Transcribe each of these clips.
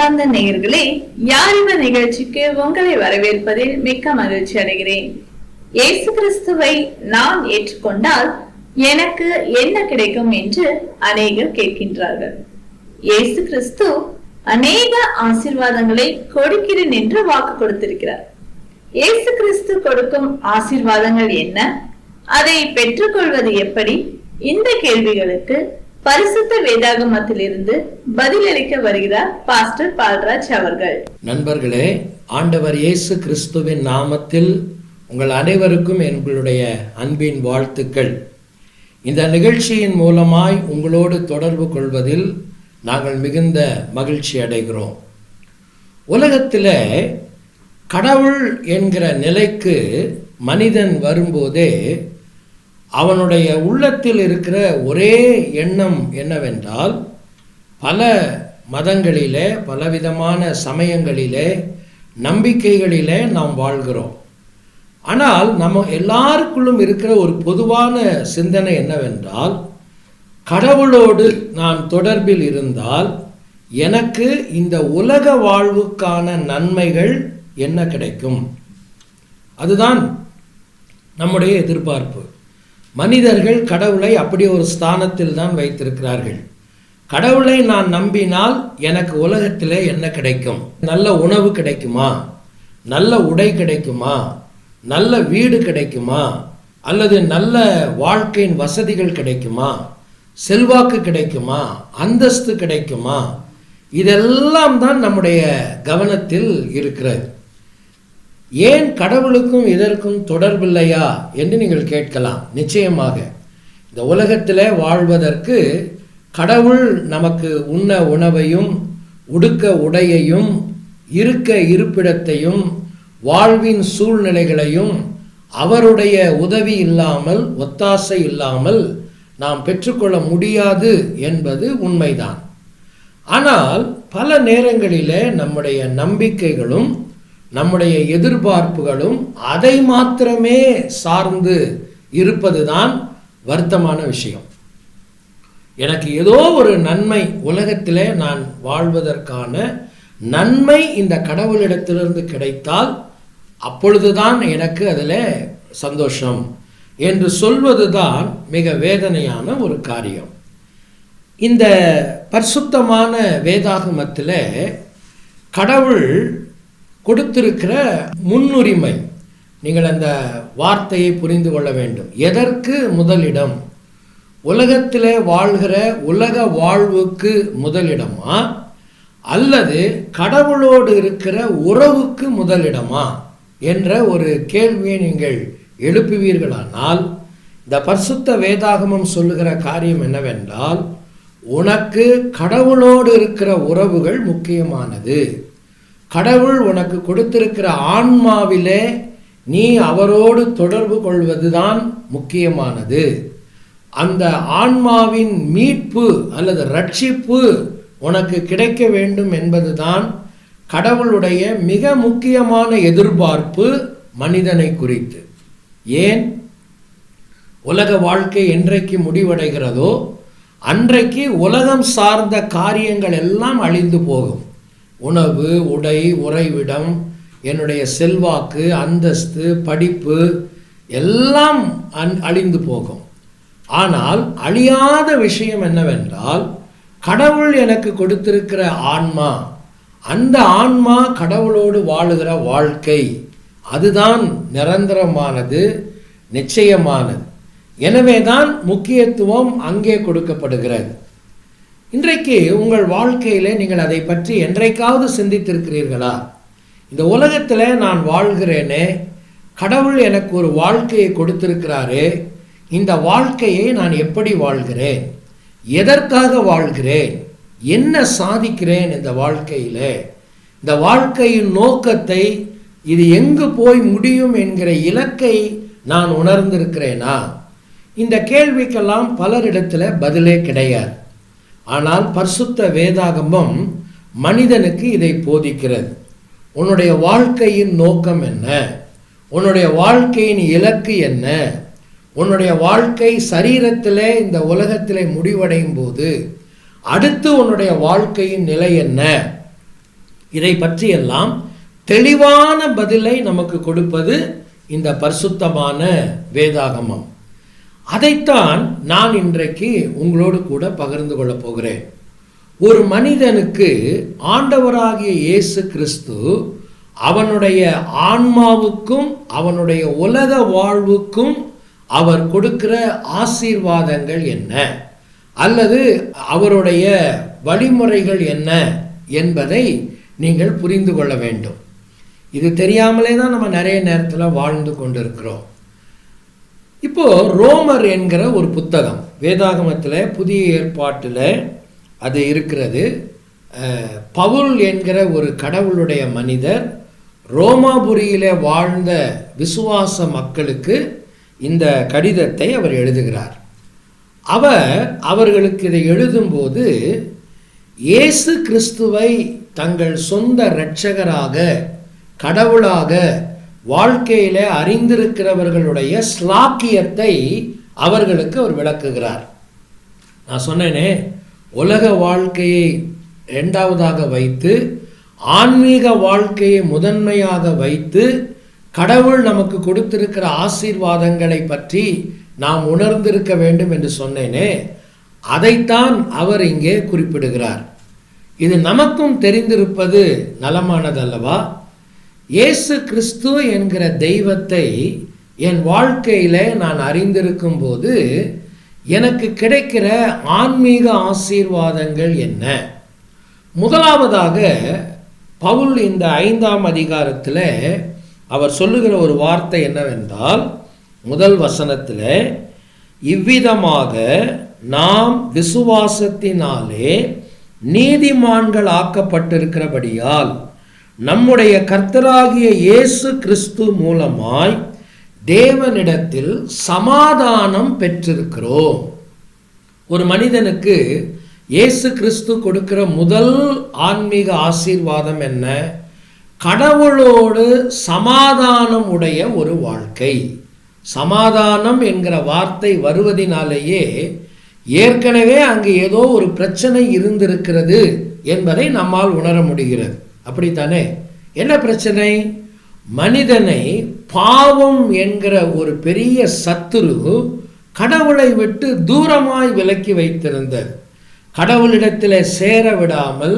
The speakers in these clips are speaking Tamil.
அன்பார்ந்த நேயர்களே யாரிவ நிகழ்ச்சிக்கு உங்களை வரவேற்பதில் மிக்க மகிழ்ச்சி அடைகிறேன். இயேசு கிறிஸ்துவை நான் ஏற்றுக்கொண்டால் எனக்கு என்ன கிடைக்கும் என்று அநேகர் கேட்கின்றார்கள். இயேசு கிறிஸ்து அநேக ஆசிர்வாதங்களை கொடுக்கிறேன் என்று வாக்கு கொடுத்திருக்கிறார். இயேசு கிறிஸ்து கொடுக்கும் ஆசிர்வாதங்கள் என்ன? அதை பெற்றுக்கொள்வது எப்படி? இந்த கேள்விகளுக்கு பரிசுத்த வேதாகமத்திலிருந்து பதிலளிக்க வருகிறார் பாஸ்டர் பால்ராஜ் அவர்கள். நண்பர்களே ஆண்டவர் இயேசு கிறிஸ்துவின் நாமத்தில் உங்கள் அனைவருக்கும் எங்களுடைய அன்பின் வாழ்த்துக்கள். இந்த நிகழ்ச்சியின் மூலமாய் உங்களோடு தொடர்பு கொள்வதில் நாங்கள் மிகுந்த மகிழ்ச்சி அடைகிறோம். உலகத்தில் கடவுள் என்கிற நிலைக்கு மனிதன் வரும்போதே அவனுடைய உள்ளத்தில் இருக்கிற ஒரே எண்ணம் என்னவென்றால் பல மதங்களிலே பலவிதமான சமயங்களிலே நம்பிக்கைகளிலே நாம் வாழ்கிறோம். ஆனால் நம்ம எல்லாருக்குள்ளும் இருக்கிற ஒரு பொதுவான சிந்தனை என்னவென்றால் கடவுளோடு நான் தொடர்பில் இருந்தால் எனக்கு இந்த உலக வாழ்வுக்கான நன்மைகள் என்ன கிடைக்கும்? அதுதான் நம்முடைய எதிர்பார்ப்பு. மனிதர்கள் கடவுளை அப்படி ஒரு ஸ்தானத்தில் தான் வைத்திருக்கிறார்கள். கடவுளை நான் நம்பினால் எனக்கு உலகத்தில் என்ன கிடைக்கும்? நல்ல உணவு கிடைக்குமா? நல்ல உடை கிடைக்குமா? நல்ல வீடு கிடைக்குமா? அல்லது நல்ல வாழ்க்கையின் வசதிகள் கிடைக்குமா? செல்வாக்கு கிடைக்குமா? அந்தஸ்து கிடைக்குமா? இதெல்லாம் தான் நம்முடைய கவனத்தில் இருக்கிறது. ஏன் கடவுளுக்கும் இதற்கும் தொடர்பில்லையா என்று நீங்கள் கேட்கலாம். நிச்சயமாக இந்த உலகத்தில் வாழ்வதற்கு கடவுள் நமக்கு உண்ண உணவையும் உடுக்க உடையையும் இருக்க இருப்பிடத்தையும் வாழ்வின் சூழ்நிலைகளையும் அவருடைய உதவி இல்லாமல் ஒத்தாசை இல்லாமல் நாம் பெற்றுக்கொள்ள முடியாது என்பது உண்மைதான். ஆனால் பல நேரங்களிலே நம்முடைய நம்பிக்கைகளும் நம்முடைய எதிர்பார்ப்புகளும் அதை மாத்திரமே சார்ந்து இருப்பதுதான் வருத்தமான விஷயம். எனக்கு ஏதோ ஒரு நன்மை உலகத்தில் நான் வாழ்வதற்கான நன்மை இந்த கடவுளிடத்திலிருந்து கிடைத்தால் அப்பொழுதுதான் எனக்கு அதில் சந்தோஷம் என்று சொல்வதுதான் மிக வேதனையான ஒரு காரியம். இந்த பரிசுத்தமான வேதாகமத்தில் கடவுள் கொடுத்திருக்கிற முன்னுரிமை. நீங்கள் அந்த வார்த்தையை புரிந்து கொள்ள வேண்டும். எதற்கு முதலிடம்? உலகத்தில் வாழ்கிற உலக வாழ்வுக்கு முதலிடமா? அல்லது கடவுளோடு இருக்கிற உறவுக்கு முதலிடமா? என்ற ஒரு கேள்வியை நீங்கள் எழுப்புவீர்களானால் இந்த பரிசுத்த வேதாகமம் சொல்லுகிற காரியம் என்னவென்றால் உனக்கு கடவுளோடு இருக்கிற உறவுகள் முக்கியமானது. கடவுள் உனக்கு கொடுத்திருக்கிற ஆன்மாவிலே நீ அவரோடு தொடர்பு கொள்வதுதான் முக்கியமானது. அந்த ஆன்மாவின் மீட்பு அல்லது ரட்சிப்பு உனக்கு கிடைக்க வேண்டும் என்பதுதான் கடவுளுடைய மிக முக்கியமான எதிர்பார்ப்பு மனிதனை குறித்து. ஏன்? உலக வாழ்க்கை என்றைக்கு முடிவடைகிறதோ அன்றைக்கு உலகம் சார்ந்த காரியங்கள் எல்லாம் அழிந்து போகும். உணவு உடை உறைவிடம் என்னுடைய செல்வாக்கு அந்தஸ்து படிப்பு எல்லாம் அன் அழிந்து போகும். ஆனால் அழியாத விஷயம் என்னவென்றால் கடவுள் எனக்கு கொடுத்திருக்கிற ஆன்மா அந்த ஆன்மா கடவுளோடு வாழுகிற வாழ்க்கை. அதுதான் நிரந்தரமானது நிச்சயமானது. எனவே தான் முக்கியத்துவம் அங்கே கொடுக்கப்படுகிறது. இன்றைக்கு உங்கள் வாழ்க்கையில் நீங்கள் அதை பற்றி என்றைக்காவது சிந்தித்திருக்கிறீர்களா? இந்த உலகத்தில் நான் வாழ்கிறேனே கடவுள் எனக்கு ஒரு வாழ்க்கையை கொடுத்திருக்கிறாரு இந்த வாழ்க்கையை நான் எப்படி வாழ்கிறேன்? எதற்காக வாழ்கிறேன்? என்ன சாதிக்கிறேன் இந்த வாழ்க்கையில்? இந்த வாழ்க்கையின் நோக்கத்தை இது எங்கு போய் முடியும் என்கிற இலக்கை நான் உணர்ந்திருக்கிறேனா? இந்த கேள்விக்கெல்லாம் பலரிடத்தில் பதிலே கிடையாது. ஆனால் பரிசுத்த வேதாகமம் மனிதனுக்கு இதை போதிக்கிறது. உன்னுடைய வாழ்க்கையின் நோக்கம் என்ன? உன்னுடைய வாழ்க்கையின் இலக்கு என்ன? உன்னுடைய வாழ்க்கை சரீரத்திலே இந்த உலகத்திலே முடிவடையும் போது அடுத்து உன்னுடைய வாழ்க்கையின் நிலை என்ன? இதை பற்றியெல்லாம் தெளிவான பதிலை நமக்கு கொடுப்பது இந்த பரிசுத்தமான வேதாகமம். அதைத்தான் நான் இன்றைக்கு உங்களோடு கூட பகிர்ந்து கொள்ளப் போகிறேன். ஒரு மனிதனுக்கு ஆண்டவராகிய இயேசு கிறிஸ்து அவனுடைய ஆன்மாவுக்கும் அவனுடைய உலக வாழ்வுக்கும் அவர் கொடுக்கிற ஆசீர்வாதங்கள் என்ன? அல்லது அவருடைய வழிமுறைகள் என்ன என்பதை நீங்கள் புரிந்து கொள்ள வேண்டும். இது தெரியாமலே தான் நம்ம நிறைய நேரத்தில் வாழ்ந்து கொண்டிருக்கிறோம். இப்போது ரோமர் என்கிற ஒரு புத்தகம் வேதாகமத்தில் புதிய ஏற்பாட்டில் அது இருக்கிறது. பவுல் என்கிற ஒரு கடவுளுடைய மனிதர் ரோமாபுரியில் வாழ்ந்த விசுவாச மக்களுக்கு இந்த கடிதத்தை அவர் எழுதுகிறார். அவர் அவர்களுக்கு இதை எழுதும்போது இயேசு கிறிஸ்துவை தங்கள் சொந்த இரட்சகராக கடவுளாக வாழ்க்கையில அறிந்திருக்கிறவர்களுடைய ஸ்லாக்கியத்தை அவர்களுக்கு அவர் விளக்குகிறார். நான் சொன்னேனே உலக வாழ்க்கையை இரண்டாவதாக வைத்து ஆன்மீக வாழ்க்கையை முதன்மையாக வைத்து கடவுள் நமக்கு கொடுத்திருக்கிற ஆசீர்வாதங்களை பற்றி நாம் உணர்ந்திருக்க வேண்டும் என்று சொன்னேனே அதைத்தான் அவர் இங்கே குறிப்பிடுகிறார். இது நமக்கும் தெரிந்திருப்பது நலமானதல்லவா? இயேசு கிறிஸ்து என்கிற தெய்வத்தை என் வாழ்க்கையில் நான் அறிந்திருக்கும் போது எனக்கு கிடைக்கிற ஆன்மீக ஆசீர்வாதங்கள் என்ன? முதலாவதாக பவுல் இந்த ஐந்தாம் அதிகாரத்தில் அவர் சொல்லுகிற ஒரு வார்த்தை என்னவென்றால் முதல் வசனத்தில் இவ்விதமாக நாம் விசுவாசத்தினாலே நீதிமான்கள் ஆக்கப்பட்டிருக்கிறபடியால் நம்முடைய கர்த்தராகிய இயேசு கிறிஸ்து மூலமாய் தேவனிடத்தில் சமாதானம் பெற்றிருக்கிறோம். ஒரு மனிதனுக்கு இயேசு கிறிஸ்து கொடுக்கிற முதல் ஆன்மீக ஆசீர்வாதம் என்ன? கடவுளோடு சமாதானம் உடைய ஒரு வாழ்க்கை. சமாதானம் என்கிற வார்த்தை வருவதினாலேயே ஏற்கனவே அங்கு ஏதோ ஒரு பிரச்சனை இருந்திருக்கிறது என்பதை நம்மால் உணர முடிகிறது. அப்படித்தானே? என்ன பிரச்சனை? மனிதனை பாவம் என்கிற ஒரு பெரிய சத்துரு கடவுளை விட்டு தூரமாய் விலக்கி வைத்திருந்தது கடவுளிடத்தில் சேர விடாமல்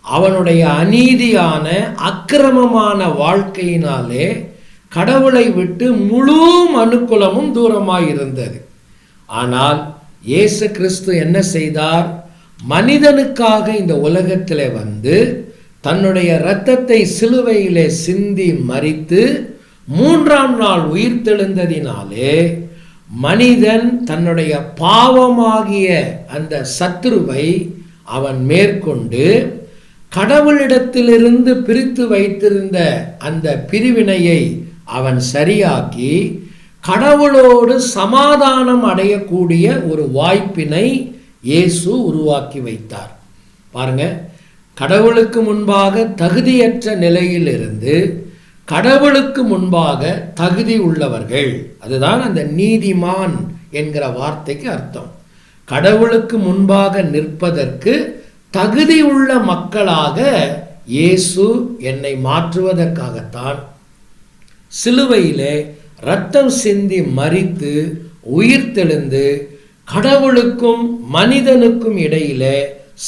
அவனுடைய அநீதியான அக்கிரமமான வாழ்க்கையினாலே கடவுளை விட்டு முழு அனுகூலமும் தூரமாய் இருந்தது ஆனால் இயேசு கிறிஸ்து என்ன செய்தார்? மனிதனுக்காக இந்த உலகத்தில் வந்து தன்னுடைய இரத்தத்தை சிலுவையிலே சிந்தி மறித்து மூன்றாம் நாள் உயிர்த்தெழுந்ததினாலே மனிதன் தன்னுடைய பாவமாகிய அந்த சத்துருவை அவன் மேற்கொண்டு கடவுளிடத்திலிருந்து பிரித்து வைத்திருந்த அந்த பிரிவினையை அவன் சரியாக்கி கடவுளோடு சமாதானம் அடையக்கூடிய ஒரு வாய்ப்பினை இயேசு உருவாக்கி வைத்தார். பாருங்க கடவுளுக்கு முன்பாக தகுதியற்ற நிலையிலிருந்து கடவுளுக்கு முன்பாக தகுதி உள்ளவர்கள். அதுதான் அந்த நீதிமான் என்கிற வார்த்தைக்கு அர்த்தம். கடவுளுக்கு முன்பாக நிற்பதற்கு தகுதி உள்ள மக்களாக இயேசு என்னை மாற்றுவதற்காகத்தான் சிலுவையிலே ரத்தம் சிந்தி மறித்து உயிர்த்தெழுந்து கடவுளுக்கும் மனிதனுக்கும் இடையிலே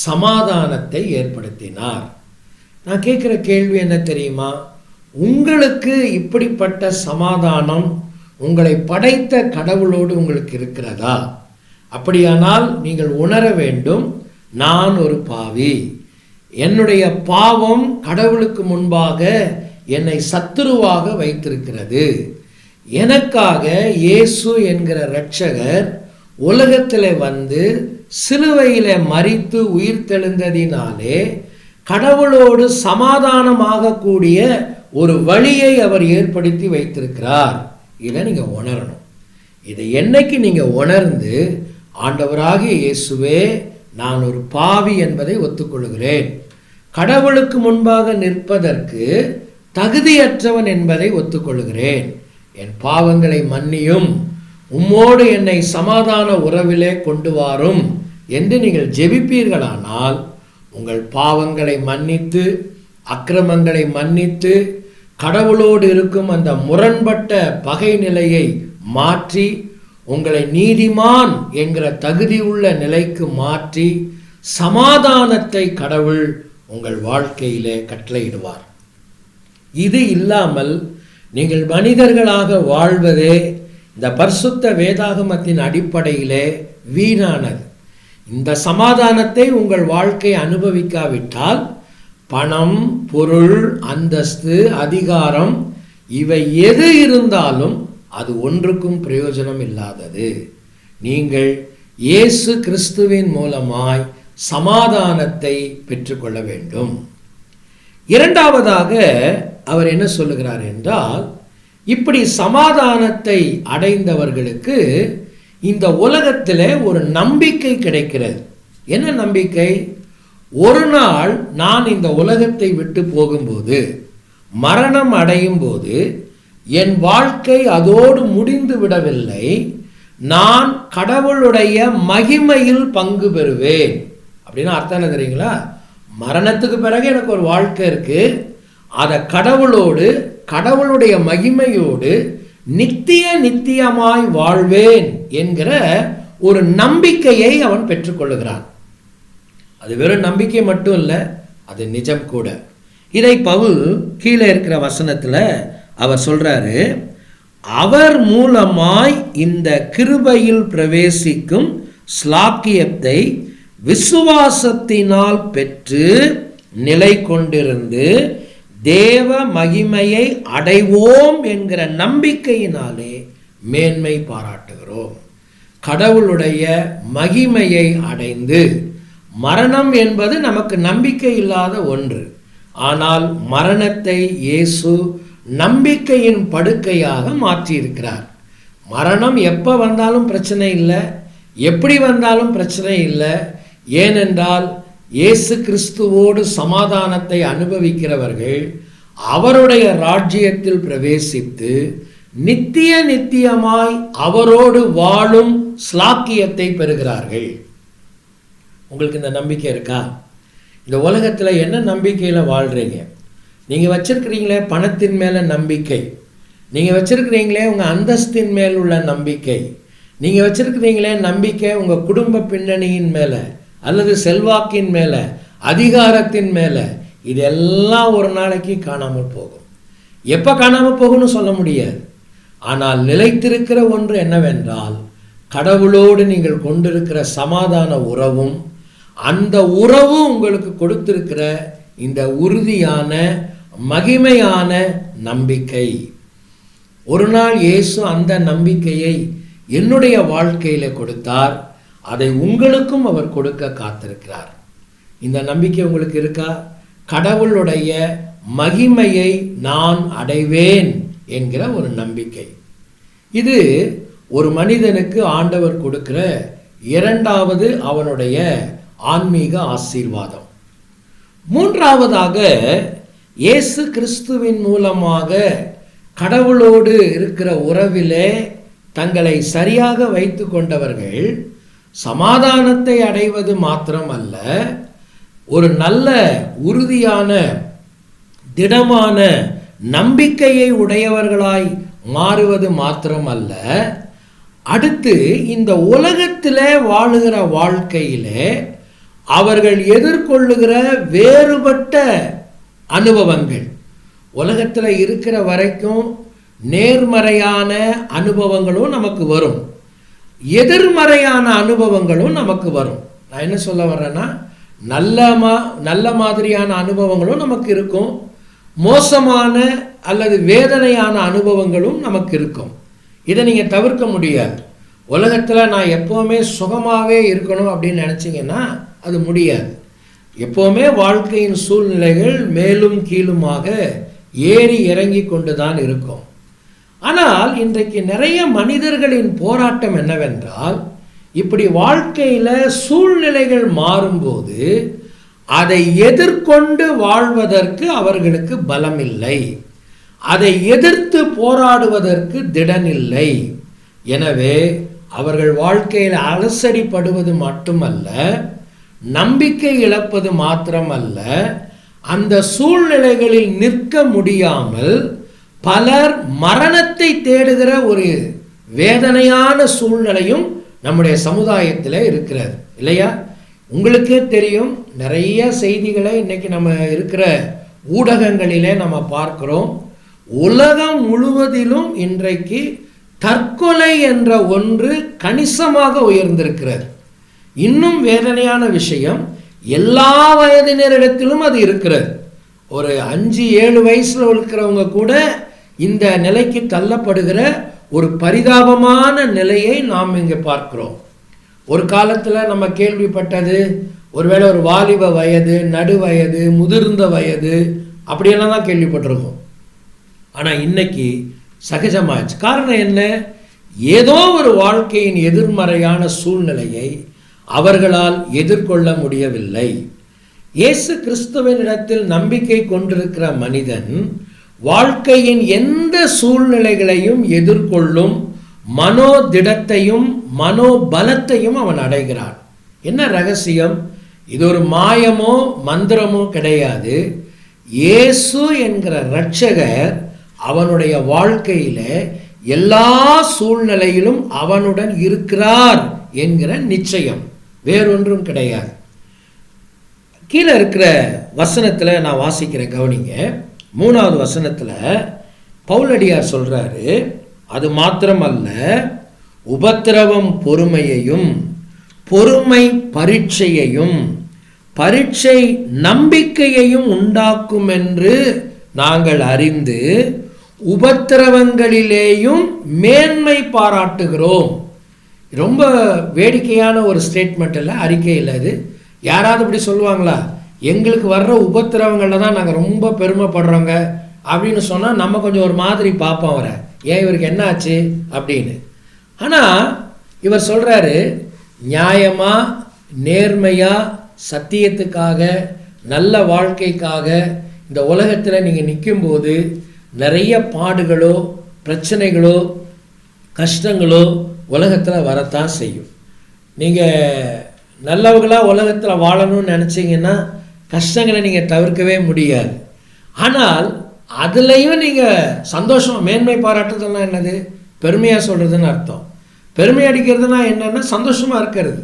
சமாதானத்தை ஏற்படுத்தினார். நான் கேட்குற கேள்வி என்ன தெரியுமா? உங்களுக்கு இப்படிப்பட்ட சமாதானம் உங்களை படைத்த கடவுளோடு உங்களுக்கு இருக்கிறதா? அப்படியானால் நீங்கள் உணர வேண்டும் நான் ஒரு பாவி. என்னுடைய பாவம் கடவுளுக்கு முன்பாக என்னை சத்துருவாக வைத்திருக்கிறது. எனக்காக இயேசு என்கிற இரட்சகர் உலகத்தில் வந்து சிலுவையிலே மறித்து உயிர் தெழுந்ததினாலே கடவுளோடு சமாதானமாகக்கூடிய ஒரு வழியை அவர் ஏற்படுத்தி வைத்திருக்கிறார். இதை நீங்கள் உணரணும். இதை என்னைக்கு நீங்கள் உணர்ந்து ஆண்டவராகிய இயேசுவே நான் ஒரு பாவி என்பதை ஒத்துக்கொள்கிறேன். கடவுளுக்கு முன்பாக நிற்பதற்கு தகுதியற்றவன் என்பதை ஒத்துக்கொள்கிறேன். என் பாவங்களை மன்னியும். உம்மோடு என்னை சமாதான உறவிலே கொண்டு வாரும் என்று நீங்கள் ஜெபிப்பீர்களானால் உங்கள் பாவங்களை மன்னித்து அக்கிரமங்களை மன்னித்து கடவுளோடு இருக்கும் அந்த முரண்பட்ட பகை நிலையை மாற்றி உங்களை நீதிமான் என்கிற தகுதி உள்ள நிலைக்கு மாற்றி சமாதானத்தை கடவுள் உங்கள் வாழ்க்கையிலே கட்டளையிடுவார். இது இல்லாமல் நீங்கள் மனிதர்களாக வாழ்வதே இந்த பரிசுத்த வேதாகமத்தின் அடிப்படையிலே வீணானது. இந்த சமாதானத்தை உங்கள் வாழ்க்கை அனுபவிக்காவிட்டால் பணம் பொருள் அந்தஸ்து அதிகாரம் இவை எது இருந்தாலும் அது ஒன்றுக்கும் பிரயோஜனம் இல்லாதது. நீங்கள் இயேசு கிறிஸ்துவின் மூலமாய் சமாதானத்தை பெற்றுக்கொள்ள வேண்டும். இரண்டாவதாக அவர் என்ன சொல்லுகிறார் என்றால் இப்படி சமாதானத்தை அடைந்தவர்களுக்கு இந்த உலகத்தில் ஒரு நம்பிக்கை கிடைக்கிறது. என்ன நம்பிக்கை? ஒரு நாள் நான் இந்த உலகத்தை விட்டு போகும்போது மரணம் அடையும் போது என் வாழ்க்கை அதோடு முடிந்து விடவில்லை. நான் கடவுளுடைய மகிமையில் பங்கு பெறுவேன். அப்படின்னு அர்த்தம் என்ன தெரியுங்களா? மரணத்துக்கு பிறகு எனக்கு ஒரு வாழ்க்கை இருக்கு. அதை கடவுளோடு கடவுளுடைய மகிமையோடு நித்திய நித்தியமாய் வாழ்வேன் என்கிற ஒரு நம்பிக்கையை அவன் பெற்றுக்கொள்ளுகிறான். அது வெறும் நம்பிக்கை மட்டும் இல்லை அது நிஜம் கூட. இதை பவுல் கீழே இருக்கிற வசனத்தில் அவர் சொல்றாரு அவர் மூலமாய் இந்த கிருபையில் பிரவேசிக்கும் ஸ்லாக்கியத்தை விசுவாசத்தினால் பெற்று நிலை கொண்டிருந்து தேவ மகிமையை அடைவோம் என்கிற நம்பிக்கையினாலே மேன்மை பாராட்டுகிறோம். கடவுளுடைய மகிமையை அடைந்து மரணம் என்பது நமக்கு நம்பிக்கை இல்லாத ஒன்று. ஆனால் மரணத்தை இயேசு நம்பிக்கையின் படுக்கையாக மாற்றியிருக்கிறார். மரணம் எப்போ வந்தாலும் பிரச்சனை இல்லை. எப்படி வந்தாலும் பிரச்சனை இல்லை. ஏனென்றால் இயேசு கிறிஸ்துவோடு சமாதானத்தை அனுபவிக்கிறவர்கள் அவருடைய ராஜ்யத்தில் பிரவேசித்து நித்திய நித்தியமாய் அவரோடு வாழும் ஸ்லாக்கியத்தை பெறுகிறார்கள். உங்களுக்கு இந்த நம்பிக்கை இருக்கா? இந்த உலகத்தில் என்ன நம்பிக்கையில் வாழ்கிறீங்க நீங்கள் வச்சிருக்கிறீங்களே பணத்தின் மேலே நம்பிக்கை. நீங்கள் வச்சிருக்கிறீங்களே உங்கள் அந்தஸ்தின் மேல் உள்ள நம்பிக்கை. நீங்கள் வச்சிருக்கிறீங்களே நம்பிக்கை உங்கள் குடும்ப பின்னணியின் மேலே. அல்லது செல்வாக்கின் மேலே அதிகாரத்தின் மேலே இதெல்லாம் ஒரு நாளைக்கு காணாமல் போகும். எப்போ காணாமல் போகும்னு சொல்ல முடியாது. ஆனால் நிலைத்திருக்கிற ஒன்று என்னவென்றால் கடவுளோடு நீங்கள் கொண்டிருக்கிற சமாதான உறவும் அந்த உறவும் உங்களுக்கு கொடுத்திருக்கிற இந்த உறுதியான மகிமையான நம்பிக்கை. ஒரு நாள் இயேசு அந்த நம்பிக்கையை என்னுடைய வாழ்க்கையில் கொடுத்தார். அதை உங்களுக்கும் அவர் கொடுக்க காத்திருக்கிறார். இந்த நம்பிக்கை உங்களுக்கு இருக்கா? கடவுளுடைய மகிமையை நான் அடைவேன் என்கிற ஒரு நம்பிக்கை. இது ஒரு மனிதனுக்கு ஆண்டவர் கொடுக்கிற இரண்டாவது அவனுடைய ஆன்மீக ஆசீர்வாதம். மூன்றாவதாக இயேசு கிறிஸ்துவின் மூலமாக கடவுளோடு இருக்கிற உறவிலே தங்களை சரியாக வைத்து கொண்டவர்கள் சமாதானத்தை அடைவது மாத்திரமல்ல ஒரு நல்ல உறுதியான திடமான நம்பிக்கையை உடையவர்களாய் மாறுவது மாத்திரமல்ல. அடுத்து இந்த உலகத்தில் வாழுகிற வாழ்க்கையிலே அவர்கள் எதிர்கொள்ளுகிற வேறுபட்ட அனுபவங்கள். உலகத்தில் இருக்கிற வரைக்கும் நேர்மறையான அனுபவங்களும் நமக்கு வரும். எதிர்மறையான அனுபவங்களும் நமக்கு வரும். நான் என்ன சொல்ல வர்றேன்னா நல்ல மா நல்ல மாதிரியான அனுபவங்களும் நமக்கு இருக்கும். மோசமான அல்லது வேதனையான அனுபவங்களும் நமக்கு இருக்கும். இதை நீங்கள் தவிர்க்க முடியாது. உலகத்தில் நான் எப்போவுமே சுகமாகவே இருக்கணும் அப்படின்னு நினச்சிங்கன்னா அது முடியாது. எப்போவுமே வாழ்க்கையின் சூழ்நிலைகள் மேலும் கீழுமாக ஏறி இறங்கி கொண்டு தான் இருக்கும். ஆனால் இன்றைக்கு நிறைய மனிதர்களின் போராட்டம் என்னவென்றால் இப்படி வாழ்க்கையில் சூழ்நிலைகள் மாறும்போது அதை எதிர்கொண்டு வாழ்வதற்கு அவர்களுக்கு பலம் இல்லை அதை எதிர்த்து போராடுவதற்கு திடனில்லை. எனவே அவர்கள் வாழ்க்கையில் அலசடிப்படுவது மட்டுமல்ல நம்பிக்கை இழப்பது மாத்திரமல்ல அந்த சூழ்நிலைகளில் நிற்க முடியாமல் பலர் மரணத்தை தேடுகிற ஒரு வேதனையான சூழ்நிலையும் நம்முடைய சமுதாயத்தில் இருக்கிறது. இல்லையா? உங்களுக்கே தெரியும் நிறைய செய்திகளை இன்றைக்கி நம்ம இருக்கிற ஊடகங்களிலே நம்ம பார்க்குறோம். உலகம் முழுவதிலும் இன்றைக்கு தற்கொலை என்ற ஒன்று கணிசமாக உயர்ந்திருக்கிறது. இன்னும் வேதனையான விஷயம் எல்லா வயதினரிடத்திலும் அது இருக்கிறது. ஒரு அஞ்சு ஏழு வயசில் இருக்கிறவங்க கூட இந்த நிலைக்கு தள்ளப்படுகிற ஒரு பரிதாபமான நிலையை நாம் இங்கே பார்க்கிறோம். ஒரு காலத்தில் நம்ம கேள்விப்பட்டது ஒருவேளை ஒரு வாலிப வயது நடு வயது முதிர்ந்த வயது அப்படியெல்லாம் தான் கேள்விப்பட்டிருக்கோம். ஆனால் இன்னைக்கு சகஜமாச்சு. காரணம் என்ன? ஏதோ ஒரு வாழ்க்கையின் எதிர்மறையான சூழ்நிலையை அவர்களால் எதிர்கொள்ள முடியவில்லை. இயேசு கிறிஸ்துவனிடத்தில் நம்பிக்கை கொண்டிருக்கிற மனிதன் வாழ்க்கையின் எந்த சூழ்நிலைகளையும் எதிர்கொள்ளும் மனோதிடத்தையும் மனோபலத்தையும் அவன் அடைகிறான். என்ன ரகசியம்? இது ஒரு மாயமோ மந்திரமோ கிடையாது. இயேசு என்கிற இரட்சகர் அவனுடைய வாழ்க்கையில எல்லா சூழ்நிலையிலும் அவனுடன் இருக்கிறார் என்கிற நிச்சயம். வேறொன்றும் கிடையாது. கீழே இருக்கிற வசனத்தில் நான் வாசிக்கிறேன் கவனிங்க. மூணாவது வசனத்தில் பவுலடியார் சொல்கிறாரு அது மாத்திரமல்ல உபத்திரவம் பொறுமையையும் பொறுமை பரீட்சையையும் பரீட்சை நம்பிக்கையையும் உண்டாக்கும் என்று நாங்கள் அறிந்து உபத்திரவங்களிலேயும் மேன்மை பாராட்டுகிறோம். ரொம்ப வேடிக்கையான ஒரு ஸ்டேட்மெண்ட் இல்லை அறிக்கை இல்லை இது. யாராவது இப்படி சொல்லுவாங்களா? எங்களுக்கு வர்ற உபத்திரவங்களில் தான் நாங்கள் ரொம்ப பெருமைப்படுறோங்க. அப்படின்னு சொன்னால் நம்ம கொஞ்சம் ஒரு மாதிரி பார்ப்போம் அவரை. ஏன் இவருக்கு என்ன ஆச்சு அப்படின்னு. ஆனால் இவர் சொல்கிறாரு நியாயமாக நேர்மையாக சத்தியத்துக்காக நல்ல வாழ்க்கைக்காக இந்த உலகத்தில் நீங்கள் நிற்கும்போது நிறைய பாடுகளோ பிரச்சனைகளோ கஷ்டங்களோ உலகத்தில் வரத்தான் செய்யும். நீங்கள் நல்லவர்களாக உலகத்தில் வாழணும்னு நினச்சிங்கன்னா கஷ்டங்களை நீங்கள் தவிர்க்கவே முடியாது. ஆனால் அதுலேயும் நீங்கள் சந்தோஷம் மேன்மை பாராட்டுறதுனா என்னது? பெருமையாக சொல்கிறதுன்னு அர்த்தம். பெருமை அடிக்கிறதுனா என்னன்னா சந்தோஷமாக இருக்கிறது.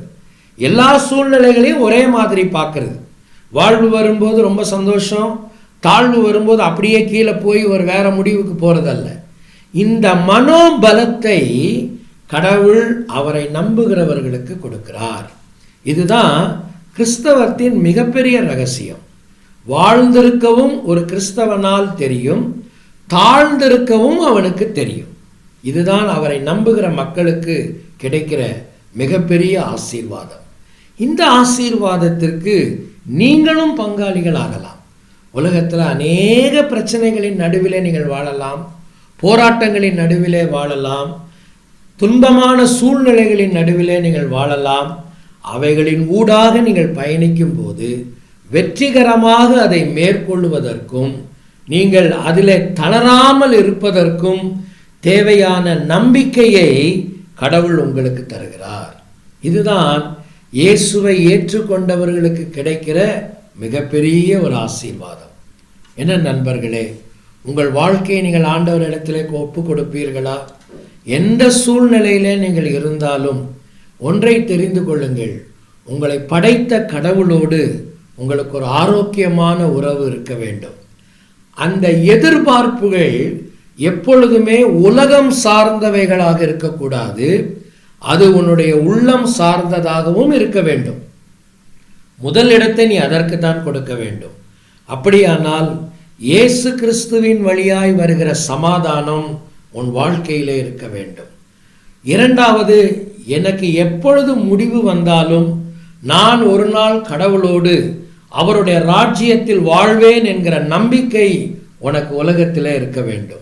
எல்லா சூழ்நிலைகளையும் ஒரே மாதிரி பார்க்குறது. வாழ்வு வரும்போது ரொம்ப சந்தோஷம் தாழ்வு வரும்போது அப்படியே கீழே போய் ஒரு வேறு முடிவுக்கு போகிறதல்ல இந்த மனோபலத்தை கடவுள் அவரை நம்புகிறவர்களுக்கு கொடுக்கிறார். இதுதான் கிறிஸ்தவத்தின் மிகப்பெரிய ரகசியம். வாழ்ந்திருக்கவும் ஒரு கிறிஸ்தவனால் தெரியும் தாழ்ந்திருக்கவும் அவனுக்கு தெரியும். இதுதான் அவரை நம்புகிற மக்களுக்கு கிடைக்கிற மிகப்பெரிய ஆசீர்வாதம். இந்த ஆசீர்வாதத்திற்கு நீங்களும் பங்காளிகள் ஆகலாம் உலகத்தில் அநேக பிரச்சனைகளின் நடுவிலே நீங்கள் வாழலாம் போராட்டங்களின் நடுவிலே வாழலாம் துன்பமான சூழ்நிலைகளின் நடுவிலே நீங்கள் வாழலாம். அவைகளின் ஊடாக நீங்கள் பயணிக்கும் போது வெற்றிகரமாக அதை மேற்கொள்வதற்கும் நீங்கள் அதிலே தளராமல் இருப்பதற்கும் தேவையான நம்பிக்கையை கடவுள் உங்களுக்கு தருகிறார். இதுதான் இயேசுவை ஏற்றுக்கொண்டவர்களுக்கு கிடைக்கிற மிகப்பெரிய ஒரு ஆசீர்வாதம். என்ன நண்பர்களே உங்கள் வாழ்க்கையை நீங்கள் ஆண்டவர் இடத்துல ஒப்பு கொடுப்பீர்களா? எந்த சூழ்நிலையிலே நீங்கள் இருந்தாலும் ஒன்றை தெரிந்து கொள்ளுங்கள். உங்களை படைத்த கடவுளோடு உங்களுக்கு ஒரு ஆரோக்கியமான உறவு இருக்க வேண்டும். அந்த எதிர்பார்ப்புகள் எப்பொழுதுமே உலகம் சார்ந்தவைகளாக இருக்கக்கூடாது. அது உன்னுடைய உள்ளம் சார்ந்ததாகவும் இருக்க வேண்டும். முதல் இடத்தை நீ அதற்கு தான் கொடுக்க வேண்டும். அப்படியானால் இயேசு கிறிஸ்துவின் வழியாய் வருகிற சமாதானம் உன் வாழ்க்கையிலே இருக்க வேண்டும். இரண்டாவது எனக்கு எப்பொழுது முடிவு வந்தாலும் நான் ஒரு நாள் கடவுளோடு அவருடைய ராஜ்யத்தில் வாழ்வேன் என்கிற நம்பிக்கை உனக்கு உலகத்தில் இருக்க வேண்டும்.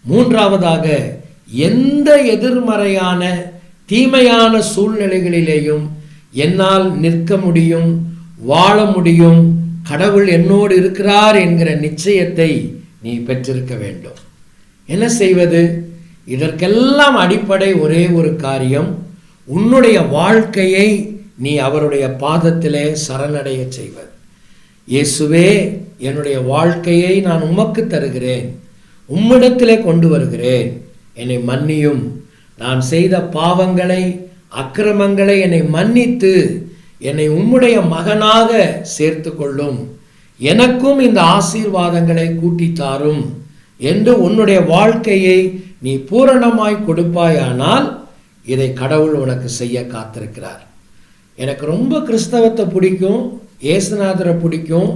மூன்றாவதாக எந்த எதிர்மறையான தீமையான சூழ்நிலைகளிலேயும் என்னால் நிற்க முடியும் வாழ முடியும் கடவுள் என்னோடு இருக்கிறார் என்கிற நிச்சயத்தை நீ பெற்றிருக்க வேண்டும். என்ன செய்வது? இதற்கெல்லாம் அடிப்படை ஒரே ஒரு காரியம் உன்னுடைய வாழ்க்கையை நீ அவருடைய பாதத்திலே சரணடைய செய்வது இயேசுவே என்னுடைய வாழ்க்கையை நான் உமக்கு தருகிறேன். உம்மிடத்திலே கொண்டு வருகிறேன். என்னை மன்னியும். நான் செய்த பாவங்களை அக்கிரமங்களை என்னை மன்னித்து என்னை உம்முடைய மகனாக சேர்த்து கொள்ளும் எனக்கும் இந்த ஆசீர்வாதங்களை கூட்டித்தாரும் என்று உன்னுடைய வாழ்க்கையை நீ பூரணமாய் கொடுப்பாயானால் இதை கடவுள் உனக்கு செய்ய காத்திருக்கிறார். எனக்கு ரொம்ப கிறிஸ்தவத்தை பிடிக்கும் ஏசுநாதரை பிடிக்கும்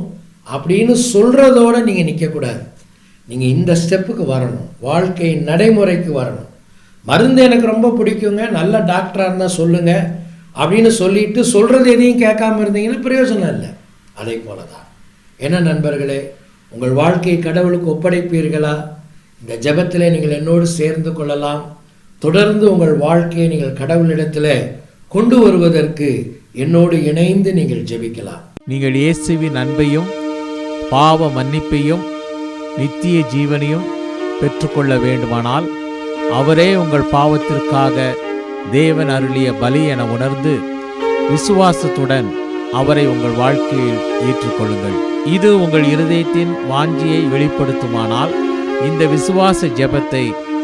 அப்படின்னு சொல்கிறதோட நீங்கள் நிற்கக்கூடாது நீங்கள் இந்த ஸ்டெப்புக்கு வரணும். வாழ்க்கை நடைமுறைக்கு வரணும். மருந்து எனக்கு ரொம்ப பிடிக்குங்க நல்ல டாக்டராக இருந்தால் சொல்லுங்கள் அப்படின்னு சொல்லிட்டு சொல்கிறது எதையும் கேட்காம இருந்தீங்கன்னா பிரயோஜனம் இல்லை. அதே போல தான் என்ன நண்பர்களே உங்கள் வாழ்க்கையை கடவுளுக்கு ஒப்படைப்பீர்களா? இந்த ஜபத்தில் நீங்கள் என்னோடு சேர்ந்து கொள்ளலாம். தொடர்ந்து உங்கள் வாழ்க்கையை நீங்கள் கடவுளிடத்தில் கொண்டு வருவதற்கு என்னோடு இணைந்து நீங்கள் ஜெபிக்கலாம். நீங்கள் இயேசுவின் அன்பையும் பாவ மன்னிப்பையும் நித்திய ஜீவனையும் பெற்றுக்கொள்ள வேண்டுமானால் அவரே உங்கள் பாவத்திற்காக தேவன் அருளிய பலி என உணர்ந்து விசுவாசத்துடன் அவரை உங்கள் வாழ்க்கையில் ஏற்றுக்கொள்ளுங்கள். இது உங்கள் இருதயத்தின் வாஞ்சியை வெளிப்படுத்துமானால் இந்த விசுவாச ஜெபத்தை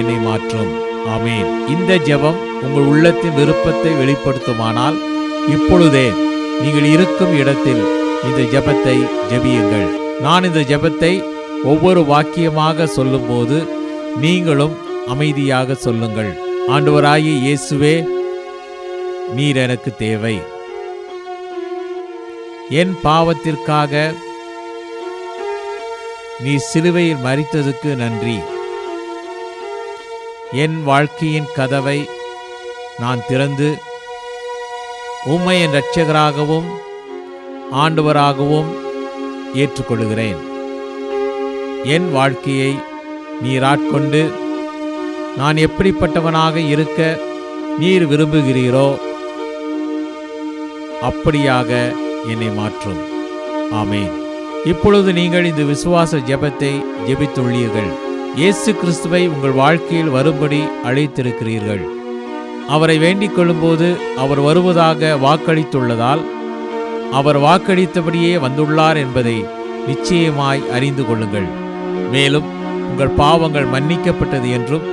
என்னை மாற்றும். ஆமீன். இந்த ஜெபம் உங்கள் உள்ளத்தின் விருப்பத்தை வெளிப்படுத்துமானால் இப்பொழுதே நீங்கள் இருக்கும் இடத்தில் இந்த ஜெபத்தை ஜெபியுங்கள். நான் இந்த ஜெபத்தை ஒவ்வொரு வாக்கியமாக சொல்லும்போது நீங்களும் அமைதியாக சொல்லுங்கள். ஆண்டவராகிய இயேசுவே நீர் எனக்கு தேவை. என் பாவத்திற்காக நீ சிலுவையில் மறித்ததுக்கு நன்றி. என் வாழ்க்கையின் கதவை நான் திறந்து உம்மை என் இரட்சகராகவும் ஆண்டவராகவும் ஏற்றுக்கொள்கிறேன் என் வாழ்க்கையை நீராட்கொண்டு நான் எப்படிப்பட்டவனாக இருக்க நீர் விரும்புகிறீரோ அப்படியாக என்னை மாற்றும். ஆமேன். இப்பொழுது நீங்கள் இந்த விசுவாச ஜெபத்தை ஜெபித்துள்ளீர்கள். இயேசு கிறிஸ்துவை உங்கள் வாழ்க்கையில் வரும்படி அழைத்திருக்கிறீர்கள். அவரை வேண்டிக் கொள்ளும்போது அவர் வருவதாக வாக்களித்துள்ளதால் அவர் வாக்களித்தபடியே வந்துள்ளார் என்பதை நிச்சயமாய் அறிந்து கொள்ளுங்கள். மேலும் உங்கள் பாவங்கள் மன்னிக்கப்பட்டது என்றும்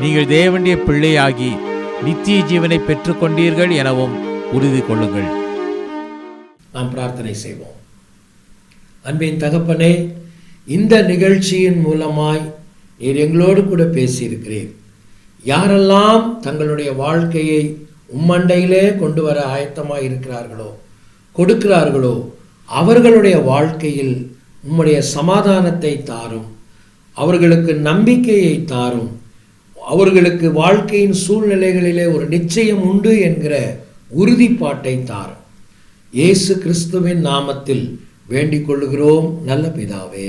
நீங்கள் தேவனுடைய பிள்ளையாகி நித்திய ஜீவனை பெற்றுக்கொண்டீர்கள் எனவும் உறுதி கொள்ளுங்கள். நாம் பிரார்த்தனை செய்வோம். அன்பின் தகப்பனே இந்த நிகழ்ச்சியின் மூலமாய் நீர் எங்களோடு கூட பேசியிருக்கிறீர் யாரெல்லாம் தங்களுடைய வாழ்க்கையை உம்மண்டையிலே கொண்டு வர ஆயத்தமாக இருக்கிறார்களோ கொடுக்கிறார்களோ அவர்களுடைய வாழ்க்கையில் உம்முடைய சமாதானத்தை தாரும் அவர்களுக்கு நம்பிக்கையை தாரும் அவர்களுக்கு வாழ்க்கையின் சூழ்நிலைகளிலே ஒரு நிச்சயம் உண்டு என்கிற உறுதிப்பாட்டை தாரும். இயேசு கிறிஸ்துவின் நாமத்தில் வேண்டிக் கொள்ளுகிறோம். நல்ல பிதாவே.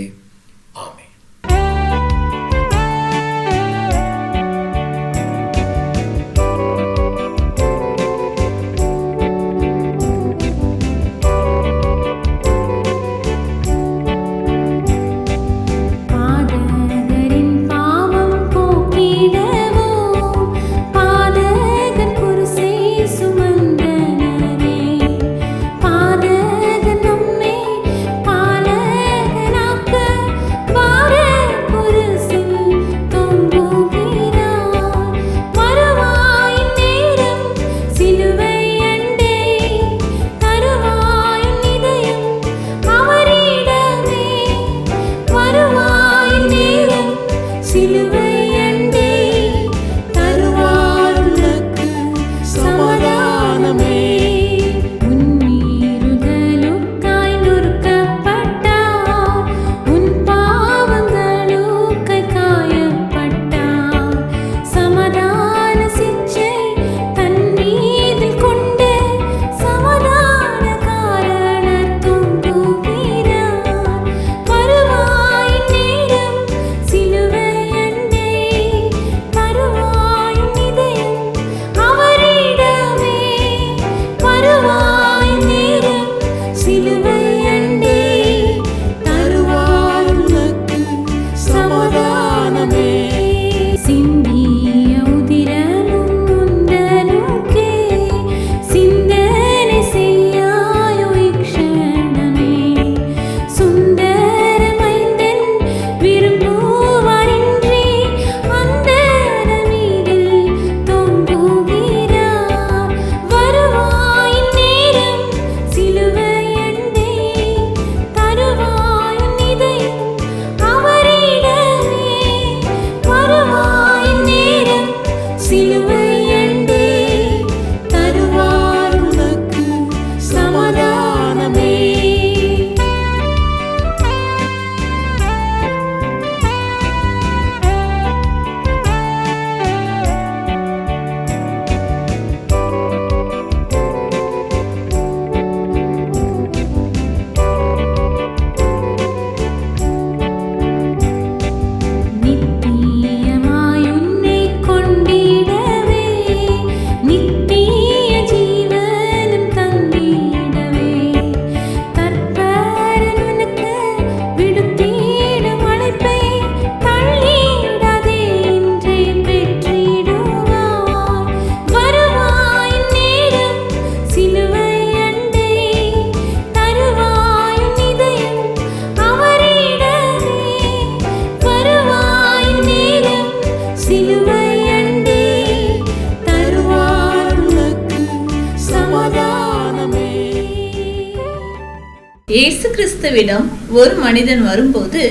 இயேசு ஒரு மனிதன் வரும்போது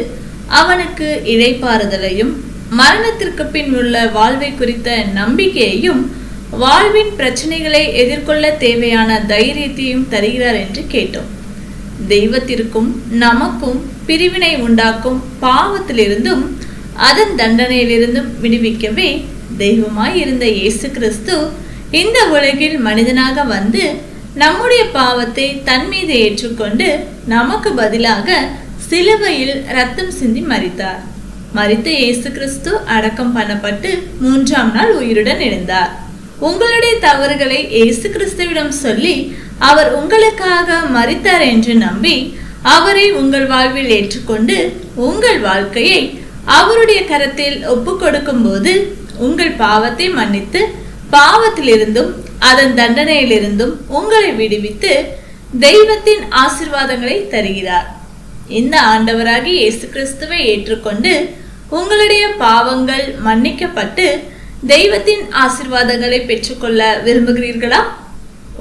அவனுக்கு இழைப்பாறுதலையும் மரணத்திற்கு பின் உள்ள வாழ்வை குறித்த நம்பிக்கையையும் வாழ்வின் பிரச்சனைகளை எதிர்கொள்ள தேவையான தைரியத்தையும் தருகிறார் என்று கேட்டோம். தெய்வத்திற்கும் நமக்கும் பிரிவினை உண்டாக்கும் பாவத்திலிருந்தும் அதன் தண்டனையிலிருந்தும் விடுவிக்கவே தெய்வமாய் இருந்த இயேசு கிறிஸ்து இந்த உலகில் மனிதனாக வந்து நம்முடைய பாவத்தை தன் மீது ஏற்றுக்கொண்டு நமக்கு பதிலாக சிலுவையில் ரத்தம் சிந்தி மறித்தார் மறித்த இயேசு கிறிஸ்து அடக்கம் பண்ணப்பட்டு மூன்றாம் நாள் உயிருடன் எழுந்தார். உங்களுடைய தவறுகளை இயேசு கிறிஸ்துவிடம் சொல்லி அவர் உங்களுக்காக மறித்தார் என்று நம்பி அவரை உங்கள் வாழ்வில் ஏற்றுக்கொண்டு உங்கள் வாழ்க்கையை அவருடைய கரத்தில் ஒப்பு கொடுக்கும் போது உங்கள் பாவத்தை மன்னித்து பாவத்திலிருந்தும் அதன் தண்டனையிலிருந்தும் உங்களை விடுவித்து தெய்வத்தின் ஆசிர்வாதங்களை தருகிறார். இந்த ஆண்டவராகி இயேசு கிறிஸ்துவை ஏற்றுக்கொண்டு உங்களுடைய பாவங்கள் மன்னிக்கப்பட்டு தெய்வத்தின் ஆசிர்வாதங்களை பெற்றுக்கொள்ள விரும்புகிறீர்களா?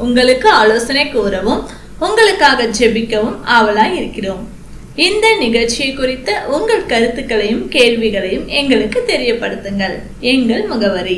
உங்களுக்கு ஆலோசனை கூறவும் உங்களுக்காக ஜெபிக்கவும் ஆவலாய் இருக்கிறோம். இந்த நிகழ்ச்சியை குறித்த உங்கள் கருத்துக்களையும் கேள்விகளையும் எங்களுக்கு தெரியப்படுத்துங்கள். எங்கள் முகவரி.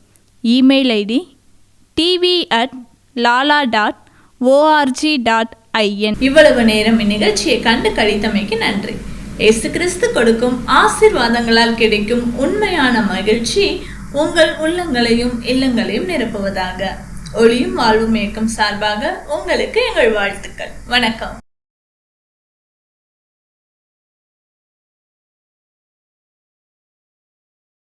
Email ID TV at Lala dot ORG dot IN இவ்வளவு நேரம் இந்நிகழ்ச்சியை கண்டு கழித்தமைக்கு நன்றி. இயேசு கிறிஸ்து கொடுக்கும் ஆசீர்வாதங்களால் கிடைக்கும் உண்மையான மகிழ்ச்சி உங்கள் உள்ளங்களையும் இல்லங்களையும் நிரப்புவதாக. ஒளியும் வாழ்வும் இயக்கம் சார்பாக உங்களுக்கு எங்கள் வாழ்த்துக்கள். வணக்கம்.